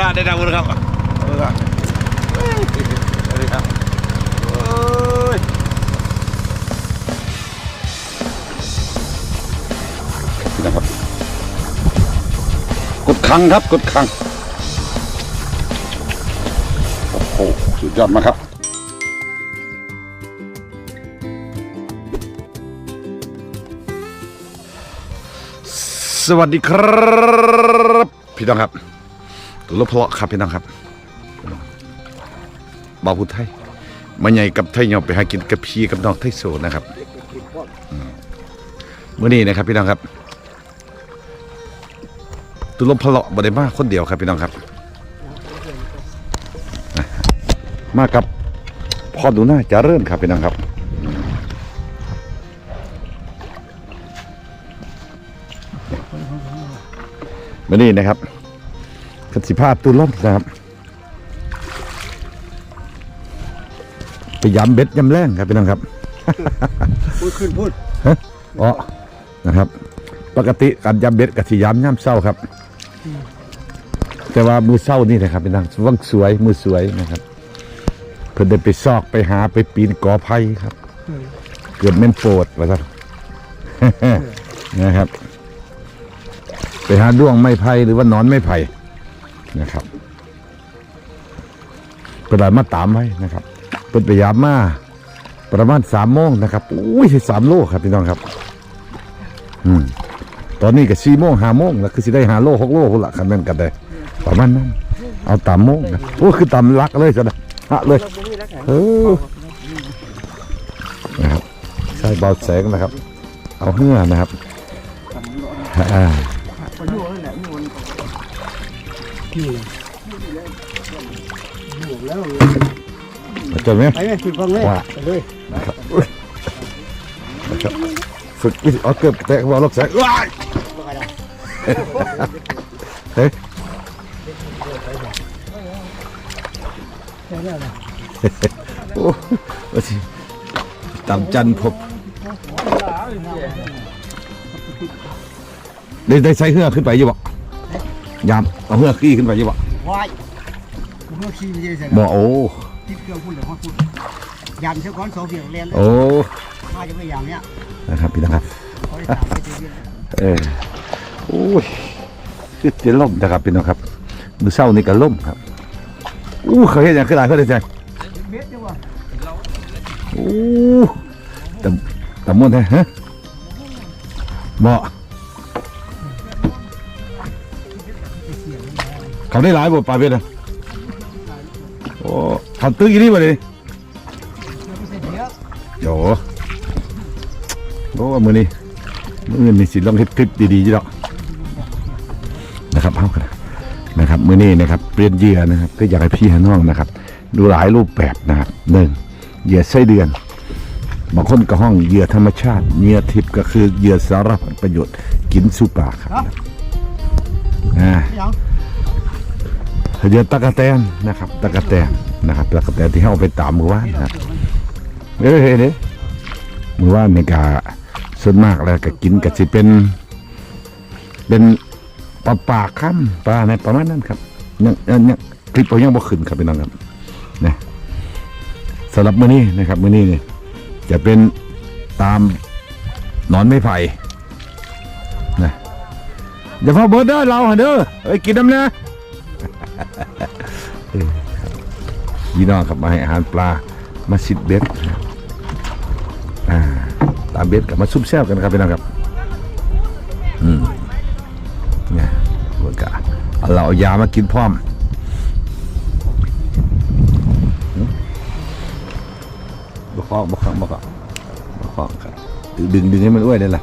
ได้ได้ดาวนะครับเออครับเฮ้ยครับนะครับกดคังครับกดคังโอ้โหสุดยอดมากครับสวัสดีครับ พี่น้องครับ ตัวรถเพลาะครับพี่น้องครับบาพุทไทยมาใหญ่กับไทยเหยาไปหากินกับพี่กับน้องไทยโซนะครับอืมมื่อนี้นะครับพี่น้องครับตัวรถเพลาะบ่ได้มาคนเดียวครับพี่น้องครับ มากับพ่อดูหน้าจะเริ่มครับพี่น้องครับเมานี่นะครับ สิภาพตูล่มนะครับ ไปย้ำเบ็ดย้ำแรงครับพี่น้องครับพูดขึ้นพูดอ๋อนะครับ ปกติการย้ำเบ็ดกับสิย้ำย่ำเศร้าครับ แต่ว่ามือเศร้านี่นะครับพี่น้องว่างสวยมือสวยนะครับเพิ่นได้ไปซอกไปหาไปปีนกอไผ่ครับเกือบแม่นโปรดว่าซะนะครับ ไปหาด้วงไม้ไผ่หรือว่าหนอนไม้ไผ่ นะครับเป็นไรมาตามไว้นะครับ เป็นพยายามมาประมาณสามโมงนะครับอุ้ยสามโลครับพี่น้องครับ อืมตอนนี้ก็สี่โมงห้าโมงแล้วคือสิได้หาโลหกโลพุ่นละคันแม่นกันได้ประมาณนั้น เอาตามโมงนะโอ้คือตามลักเลยจ้ะนะฮะเลยเออนะครับใช้เบาแสงนะครับ เอาเหื่อนะครับอ่า อยู่อยู่แล้วเจอไหมไปไหมฝึกฟังเลยว่าไปเลยนะครับอุ๊ยนะครับฝึกวิธีเอาเกือบแตะวอลลบแสงว้ายเฮ้ยใช่แล้วนะโอ้ว่าสิตามจันพบได้ได้ใช้เหือขึ้นไปอยู่บ่ ยามเอาเหือขี้ขึ้นไปอยู่บ่วายผมก็ขี่ไปเจอเสร็จบ่โอ้ติดเครื่องพูดเลยพูดยามเช้าก่อนสองเสียงเรียนเลยโอ้มาจะไม่ยามเนี้ยนะครับพี่นะครับเขาได้ตามไปเจอเรียนเออโอ้ยคือจะล่มนะครับพี่น้องครับมือเศร้านี่ก็ล่มครับอู้เคยเห็นอย่างขึ้นหลายเขาได้ใจเบ็ดจังวะโอ้แต่แต่ม่วนแท้ฮะบ่ เขาได้หลายบ่ปลาเบ็ดอะโอ้เขาตื้อกี่นี่บ่เลยไม่ใช่เดียวโยโอ้มือนี้มือนี้สิลองเฮ็ดคลิปดีๆจีดอกนะครับเอากันนะครับมือนี้นะครับเปลี่ยนเหยื่อนะครับ ก็อยากให้พี่ให้น้องนะครับ ดูหลายรูปแบบนะครับหนึ่งเหยื่อไส้เดือนบางคนก็ห้องเหยื่อธรรมชาติเหยื่อทิพย์ก็คือเหยื่อสารพัดประโยชน์กินสุปลาครับอ่ายัง เหยื่อตะกะแตนนะครับตะกะแตนนะครับตะกะแตนที่เขาเอาไปตามมือว่านนะเอ้ยเฮ้ยเด้มือว่านนี่กะส่วนมากแล้วก็กินก็สิเป็น เป็นปลาปากค่ำปลาในประมาณนั้นครับยังยังคลิปเรายังบ่ขึ้นครับพี่น้องครับนะสำหรับมื้อนี้นะครับมื้อนี้เนี่ยจะเป็นตามนอนไม้ไผ่นะอย่าพอเบิร์ดเด้อเราเด้อเอ้ยกินน้ำนะเออครับ พี่น้องครับมาให้อาหารปลามาสิดเบ็ดอ่าตามเบ็ดกับมาซุปแซวกันครับพี่น้องครับ อืมเนี่ยเมื่อกะเอาเราเอายามากินพร้อมบกคล้องบกคล้องบกคล้องบกคล้องครับดึงดึงดึงให้มันอ้วยได้ละ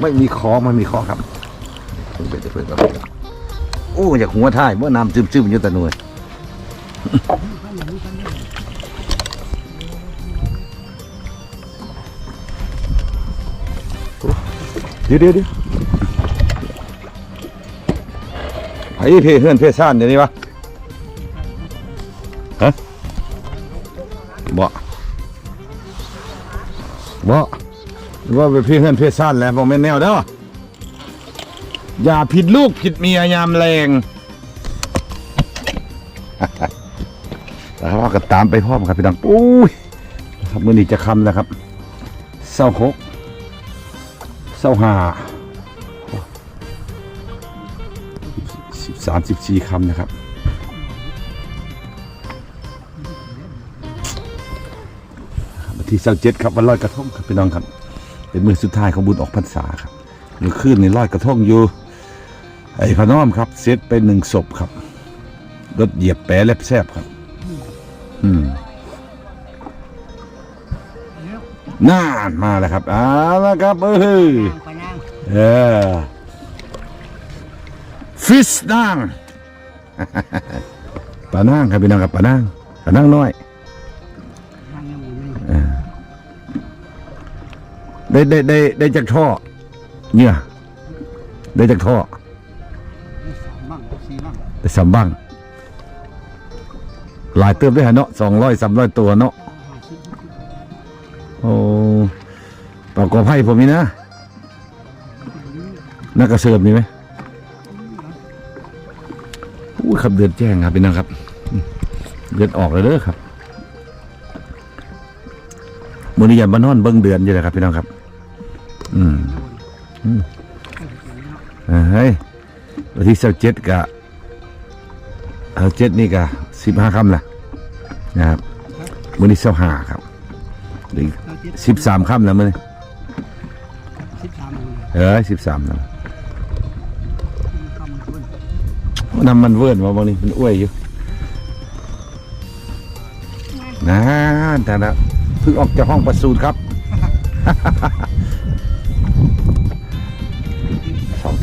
ไม่มีคอมันมีคอครับเพิ่งไปเดี๋ยวเพิ่งไปโอ้อยากหัวท้ายเมื่อน้ำซึมๆอยู่แต่หน่วยเดี๋ยวเดี๋ยวเดี๋ยวไอ้เพเฮือนเพซ่านเดี๋ยวนี้วะ ว่าไปพี่เพื่อนเพื่อนสั้นแล้วผมเป็นแนวเด้ออย่าผิดลูกผิดเมียยามแรงแล้วก็ตามไปพร้อมครับพี่น้องอุ้ยครับมือนี้จะคำแล้วครับเศร้าหกเศร้าห้าสิบสามสิบสี่คำนะครับวันที่เสาเจ็ดครับวันลอยกระทงครับพี่น้องครับ เป็นมือสุดท้ายของบุญออกพรรษาครับมือขึ้นในลอยกระทงอยู่ ไอ้พน้อมครับเซตไปหนึ่งศพครับรถเหยียบแปรเล็บแซบครับ อืมน่านมาแล้วครับเอาละครับเอ้ยไปนั่งเออฟิสนางปลานางครับพี่น้องครับปลานางปลานางน้อย ได้ได้ได้ได้จากท่อ เนี่ย ได้จากท่อนี่สามบ้างสี่บ้างได้สามบังหลายเติมด้วยฮะเนาะสองร้อยสามร้อยตัวเนาะห้าสิบโอ้ปลากรอบให้ผมมีนะนักกระเสิร์ฟมีไหมอู้ครับเดือนแจ้งครับพี่น้องครับอืมเดือนออกเลยเด้อครับมือนี้ยันมานอนเบิ้งเดือนอยู่เลยครับพี่น้องครับ อืมอ่าเฮ้ยวันที่สิบเจ็ดกะเออเจ็ดนี่กะสิบห้าคำละนะครับวันนี้สิบห้าครับหรือสิบสามคำแล้วมั้ยสิบสามเลยเออสิบสามแล้วคำเพิ่นน้ำมันเวิร์นมาบางนี้มันอ้วยอยู่นะแต่ละเพิ่งออกจากห้องประสูติครับ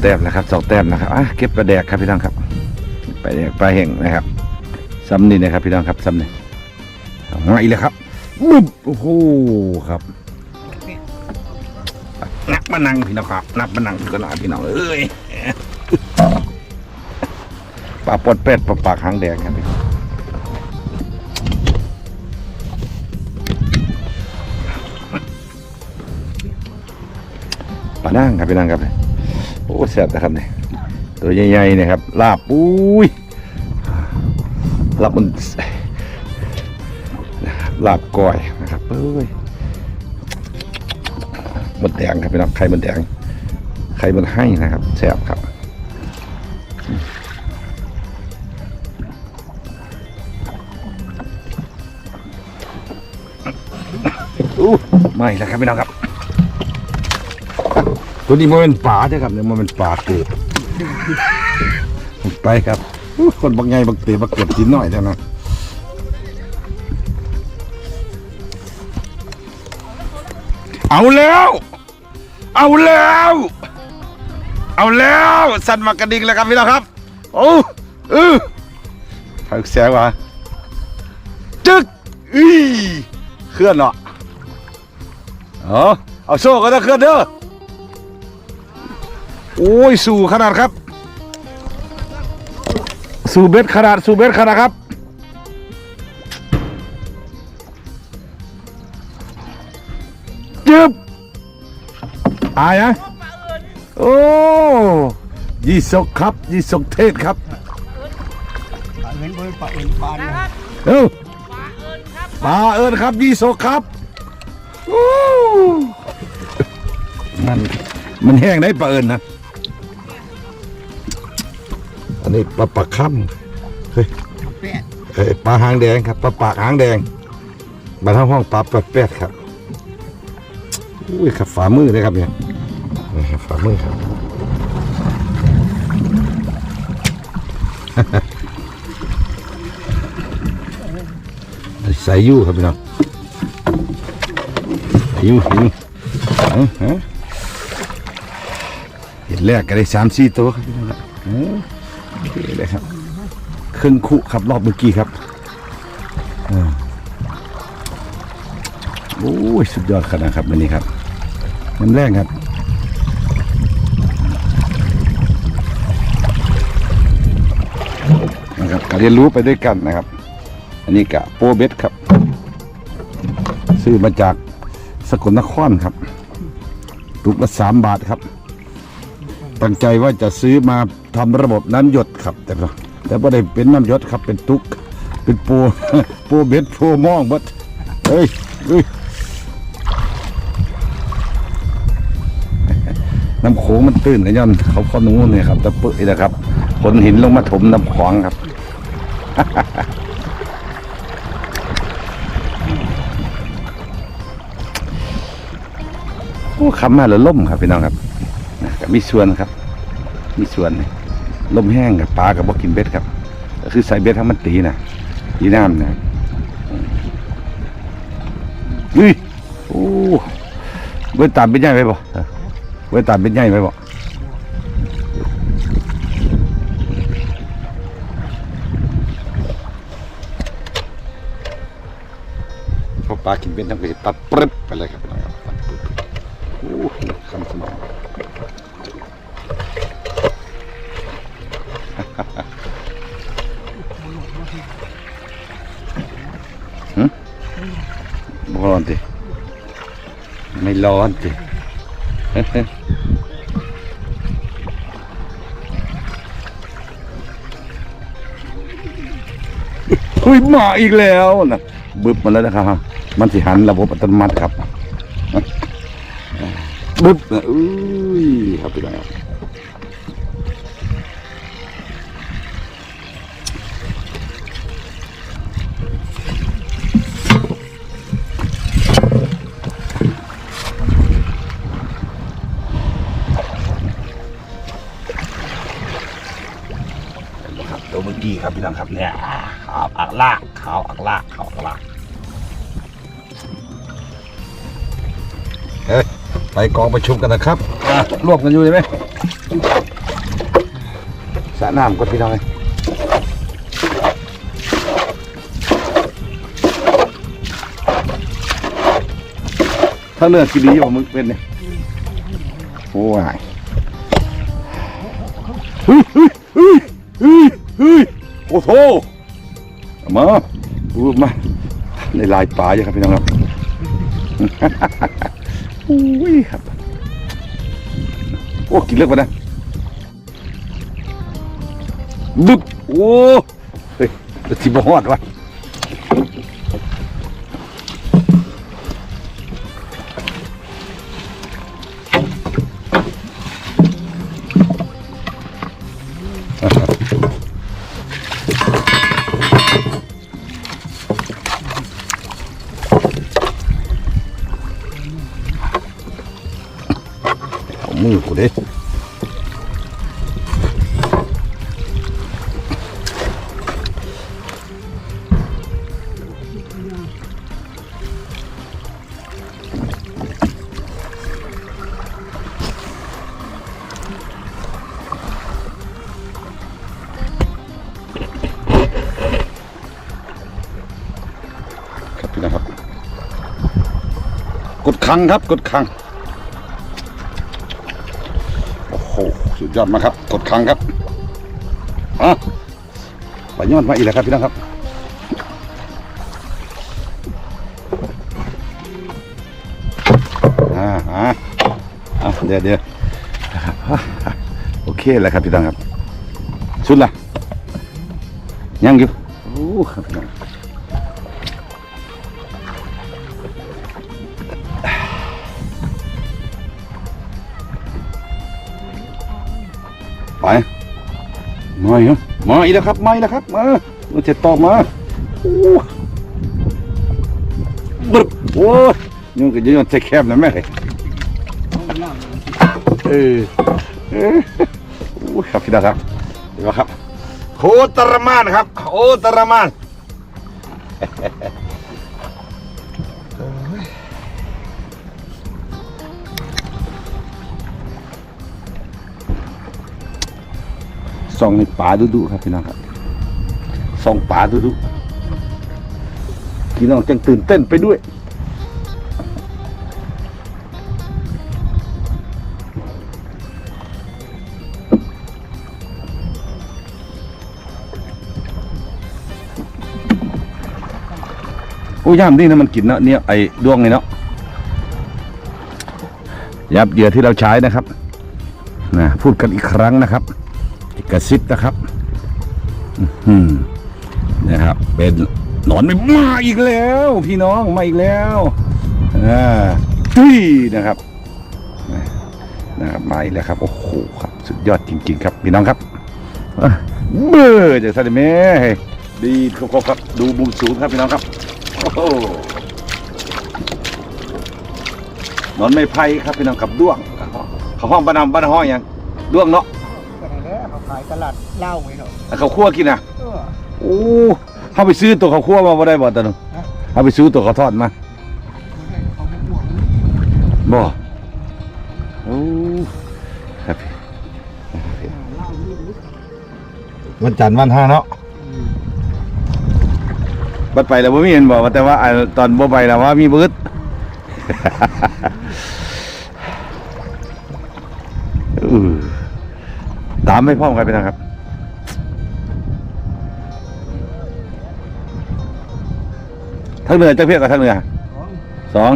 แต้มนะครับสองแต้มนะครับอะเก็บปลาแดกครับพี่น้องครับปลาแดกปลาเห่งนะครับซ้ำนี่นะครับพี่น้องครับซ้ำนี่เอาไงเลยครับบึ้บโอ้โหครับนักมานังพี่น้องครับ นักมานังก็หลาพี่น้องเอ้ยปลาปดเป็ดปลาปากหางแดงครับพี่ปลานั่งครับพี่น้องครับ โอ้แซ่บนะครับเนี่ยตัวใหญ่ๆนะครับ ลาบอุ้ยลาบมันลาบก้อยนะครับเอ้ยหมดแดงครับพี่น้องไข่มันแดงไข่มันให้นะครับแซ่บครับอู้ไม่แล้วครับพี่น้องครับ ตัวนี้มันเป็นป่าใช่ครับเนี่ยมันเป็นป่าเกิดไปครับคนบางไงบางเตะบางเก็บกินหน่อยเท่านั้นเอาแล้ว เอาแล้ว เอาแล้วสั่นมากระดิ่งแล้วครับพี่น้องครับ โอ้เออทางแสงวะจึกอีเคลื่อนเนาะเออเอาโซ่ก็ต้องเคลื่อนเด้อ โอ้ยสู่ขนาดครับ สู่เบ็ดขนาดสู่เบ็ดขนาดครับจึบอายนะโอ้ยี่สกครับ ยี่สกเทศครับปลาเห็นเพิ่นปลาเห็นปลาเนี่ยเอ้าปลาเอิญครับ ยี่สกครับโอ้มันมันแห้งได้ปลาเอิญนะ อันนี้ปลาปากค่ำเฮ้ยแปดเอ้ยปลาหางแดงครับปลาปากหางแดงมาทั้งห้องปลาแปดแปดครับอุ้ยครับฝ่ามือเลยครับเนี่ยนี่ครับฝ่ามือครับใส่ยู่ครับพี่น้องใส่ยู่ใส่ยู่เอาฮะเห็นแรกก็ได้สามสี่ตัวครับพี่น้อง ครับเออโอเคเลยครับครึ่งคุครับรอบเมื่อกี้ครับโอ้ยสุดยอดขนาดครับวันนี้ครับน้ำแรงครับนะครับการเรียนรู้ไปด้วยกันนะครับ อันนี้กะโปเบสครับ ซื้อมาจากสกลนครครับตุกละสามบาทครับ ตั้งใจว่าจะซื้อมาทำระบบน้ำหยดครับ แต่ว่าแต่ไม่ได้เป็นน้ำหยดครับเป็นตุก เป็นปูปูเบ็ดปูมองบัดเฮ้ยเฮ้ยน้ำโขงมันตื้นนะย้อนเขาข้อนู้นเนี่ยครับตะปุยนะครับขนหินลงมาถมน้ำขวางครับโอ้คำมาแล้วล่มครับพี่น้องครับ มีส่วนครับ มีส่วนนี่ล่มแห้งกับปลากับบ่กินเบ็ดครับ ก็คือใส่เบ็ดให้มันตีนะตีน้ำนะอุ้ยโอ้เบ็ดตามเป็นใหญ่ไปบ่เบ็ดตามเป็นใหญ่ไปบ่พอปลากินเบ็ดทั้งไปตัดปรึ๊บไปเลยครับน้องครับตัดปรึ๊บ ไม่ร้อนสิเฮ้ยมาอีกแล้วนะบึบมาแล้วนะครับ มันสิหันระบบอัตโนมัติครับบึบนะอุ้ยครับพี่น้อง ครับพี่น้องครับเนี่ยขาวอักลากขาวอักลากขาวอักลากเฮ้ยไปกองประชุมกันนะครับอะรวบกันอยู่ใช่ไหมสระน้ำก็พี่น้องเลยถ้าเนื้อกินดีอยู่มึงเป็นเนี่ยโอ้ยเฮ้ยเฮ้ยเฮ้ยเฮ้ยเฮ้ย โอ้โหมาดูมาในลายป่าอยู่ครับพี่น้องครับอุ้ยครับโอ้กินเลือกไปนะบึ๊บโอ้เฮ้ยจะทิบหอดวะ คังครับกดคังโอ้โหสุดยอดมากครับ กดคังครับอะไปยอดมาอีกแล้วครับพี่น้องครับอ่าอ่าอะเดี๋ยวเดี๋ยวครับโอเคแล้วครับพี่น้องครับ สุดละยังอยู่โอ้ครับพี่น้อง ไปมาอีกมาอีกแล้วครับมาอีกแล้วครับมาเราจะตอบมาโอ้บึ๊บโอ้ยยังก็ยังจะแคบนะแม่เออเออโอ้ยครับพี่ดาครับเดี๋ยวครับโคตรมานครับโคตรมาน ส่องในป่าดุๆครับพี่น้องครับส่องป่าดุๆพี่น้องจังตื่นเต้นไปด้วยโอ้ย่ามนี่นะมันกินเนาะเนี่ยไอ้ดวงนี่เนาะยับเหยื่อที่เราใช้นะครับนะพูดกันอีกครั้งนะครับ กระซิบนะครับอื้อหือนะครับ เป็นหนอนไม่มาอีกแล้ว พี่น้องมาอีกแล้วอ่าจุ้ยนะครับนะครับมาอีกแล้วครับ โอ้โหครับ สุดยอดจริง ๆ ครับ พี่น้องครับเบื่อจากซาดิเมดีครบครับ ดูมุมสูงครับพี่น้องครับโอ้นอนไม้ไผ่ครับพี่น้องกับด้วงเขาห้องบ้านนำบ้านห้องหยังด้วงเนาะ ขาขายตลาดเหล้าไว้เนาะแล้วเขาคั่วกินนะเออโอ้เขาไปซื้อตัวเขาคั่วมาบ่ได้บ่ตาหนูฮะเขาไปซื้อตัวเขาทอดมาเขาไม่ห่วงบ่โอ้ครับพี่เหล้านี่ลึกวันจันทร์วันห้าเนาะบัดไปแล้วบ่มีเห็นบ่ว่าแต่ว่าอ่าตอนบ่ไปแล้วว่ามีบึดเออ ตามไม่พร้อมกันไปนะครับทางเหนือจะเพียกกับทางเหนือของสอง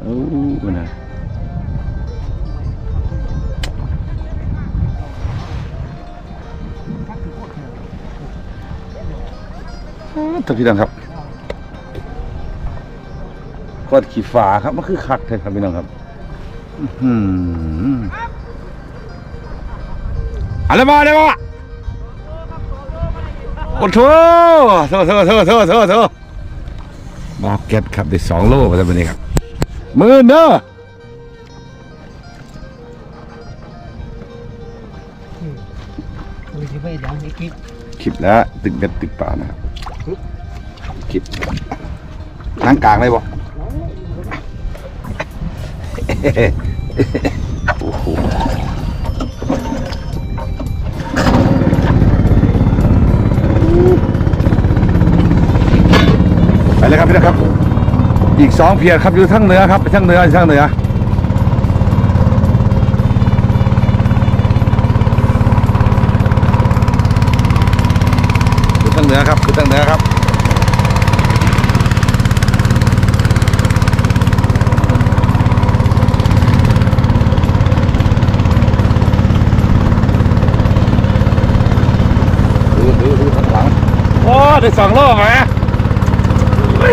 โอ้มันะท่านพี่น้องครับกอดขี่ฝาครับ มันคือคักเลยครับพี่น้องครับ อื้อหื ออะไรมาอะไรมาโอ้โถโถโถโถโถโถโถบอกเก็ตครับได้สองโลมาแล้ววันนี้ครับมือเนอะคุยที่ไปยังไม่คิดคลิปแล้วตึกเบ็ดตึกป่านะครับคลิปล้างกลางเลยบ่โอ้โเลยครับพี่นะครับ อีกสองเพียรครับอยู่ทั้งเหนือครับไปทั้งเหนือทั้งเหนืออยู่ทั้งเหนือครับอยู่ทั้งเหนือครับดูดูดูข้างหลังโอ้ได้สองโลไหม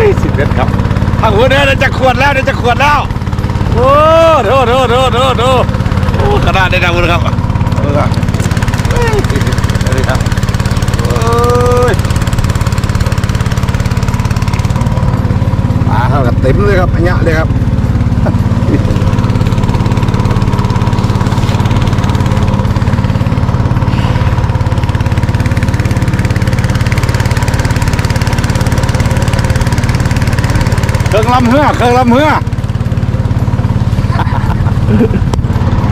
ยสิบเมตรครับทางหัวเนื้อเดี๋ยจะขวดแล้วเดี๋ยวจะขวดแล้ว โอ้โหโดโดโดโดโอ้ขนาดได้ดังเลยครับดูครับเฮ้ยนี่ครับโอ้ยมาเข้ากับเต็มเลยครับอันเนี้ยเลยครับ รื่องลำเหือเครื่องลำเหือ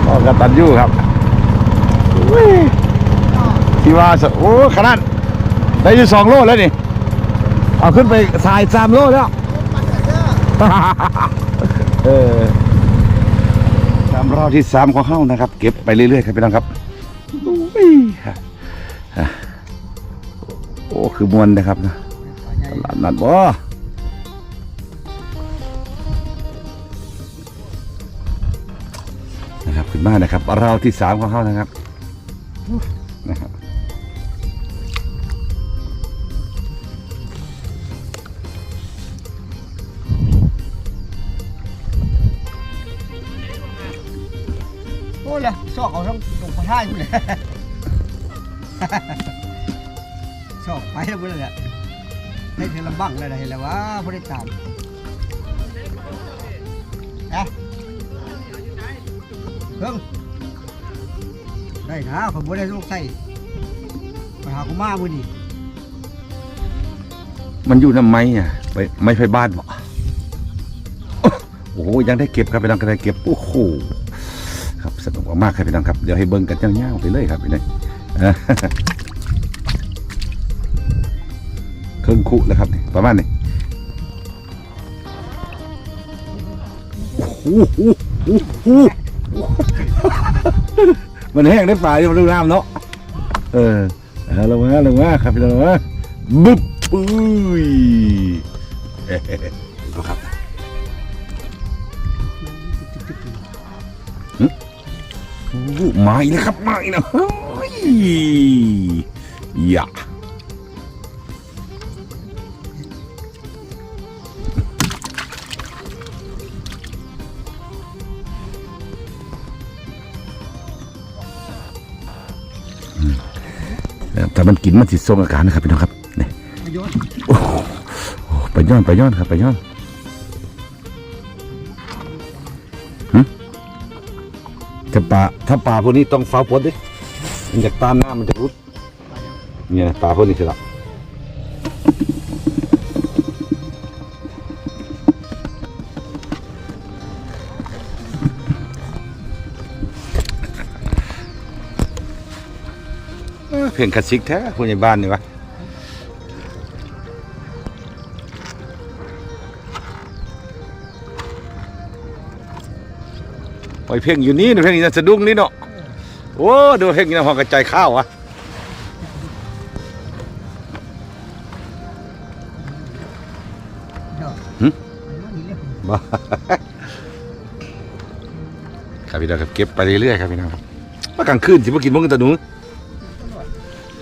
พ่อกตันยู่ครับที่ว่าสโอ้ขนาดได้อยู่สองโลแล้วนี่ เอาขึ้นไปสายสามโลแล้วเออสามรอบที่สามของเข้านะครับ เก็บไปเรื่อยๆครับพี่น้องครับโอ้คือมวนนะครับนะตลาดนัดบ่ ขึ้นมานะครับ เรอบที่สามของเขานะครับนะครับโอ้ยละซอกเอาทั้งตรงพระท่ายกูเลยซอกไปแล้วกูเลยแหละให้เธอลำบังเลยนะเห็นแล้วว่าไม่ได้ตาม เพิ่งได้นะผมไม่ได้ลูกใส่ไปหากูมาบุนี่มันอยู่น้ำไม้อะไปไม้ไฟบ้านบ่โอ้โหยังได้เก็บครับพี่น้องก็ได้เก็บโอ้โหครับสนุกมากครับพี่น้องครับเดี๋ยวให้เบิ่งกันเจ้าๆไปเลยครับพี่น้องเออเครื่องคุแล้วครับนี่ประมาณนี้โอ้โหโอ้โห มันแห้งได้ป่าอยู่มันดูน้ำเนาะเออเอาลงมาลงมาครับพี่น้องลงมาบึ๊บอุ้ยเอ๊ะดูครับอู้มาอีกแล้วครับมาอีกแล้วเฮ้ยอย่า มันกินมันสิทรงอาการนะครับพี่น้องครับนี่ประโยชน์โอ้โหไปย้อนไปย้อนครับไปย้อนหึถ้าปลาถ้าปลาพวกนี้ต้องฟ้าฝนดิมันจากตามหน้ามันจะรุดเนี่ยนะปลาพวกนี้สิละเเพียงคลาสสิกแท้ผู้ใหญ่บ้านนี่วะโอ้ยเพ่งอยู่นี่นะเพ่งอยู่ในสะดุ้งนี่เนาะโอ้ดูเพ่งอยู่ในห้อกระจายข้าวอะบ้าครับพี่น้องครับเก็บไปเรื่อยๆครับพี่น้องครับว่ากลางคืนสิมากินพวกกันตะหนู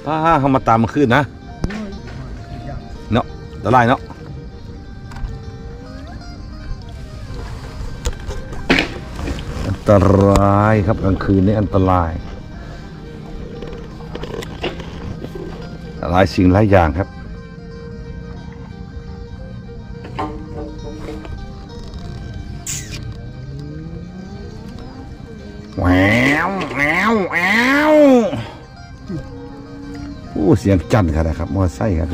ป้าเขามาตามมาขึ้นนะเดี๋ยวเนาะละลายเนาะอันตรายครับกลางคืนนี่อันตรายหลายสิ่งหลายอย่างครับ อ้เสียงจันครับนะครับมอไซค์ครับ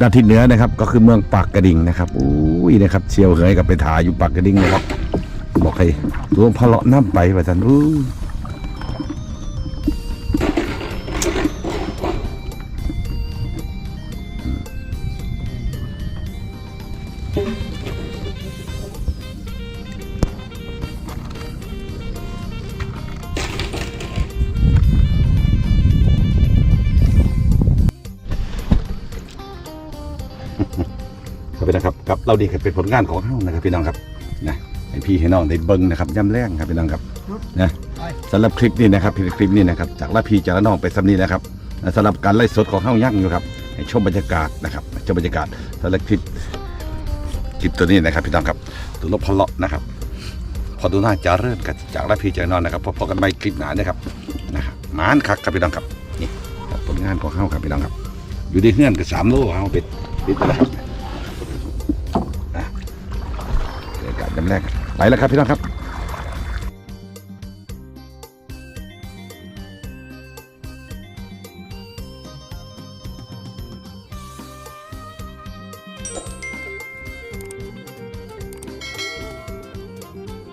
ด้านทิศเหนือนะครับ ก็คือเมืองปากกระดิ่งนะครับอุ้ยนะครับเชียวเหยกับไปถ่ายอยู่ปากกระดิ่งนะครับ บอกให้ตัวพะเลาะน้ำไปไปจันอู้าดีครับเป็นผลงานของเฮานะครับพี่น้องครับนะให้พี่ให้น้องได้เบิ่งนะครับย่ำแรงครับพี่น้องครับนะสำหรับคลิปนี้นะครับคลิปนี้นะครับจากละพี่จากละน้องไปสำนีนะครับสำหรับการไล่สดของเฮายั่งอยู่ครับให้ชมบรรยากาศนะครับชมบรรยากาศสำหรับคลิปคลิปตัวนี้นะครับพี่น้องครับตัวลบพะเลาะนะครับ พอดูหน้าจะเริ่มกันจากละพี่จากน้องนะครับพอกันไปคลิปหนานะครับนะครับหมานคักครับพี่น้องครับนี่ผลงานของเฮาครับพี่น้องครับ อยู่ในเฮือนกับสามโลเฮาเป็ดปิดไปแล้วครับ แรกไปแล้วครับพี่น้องครับ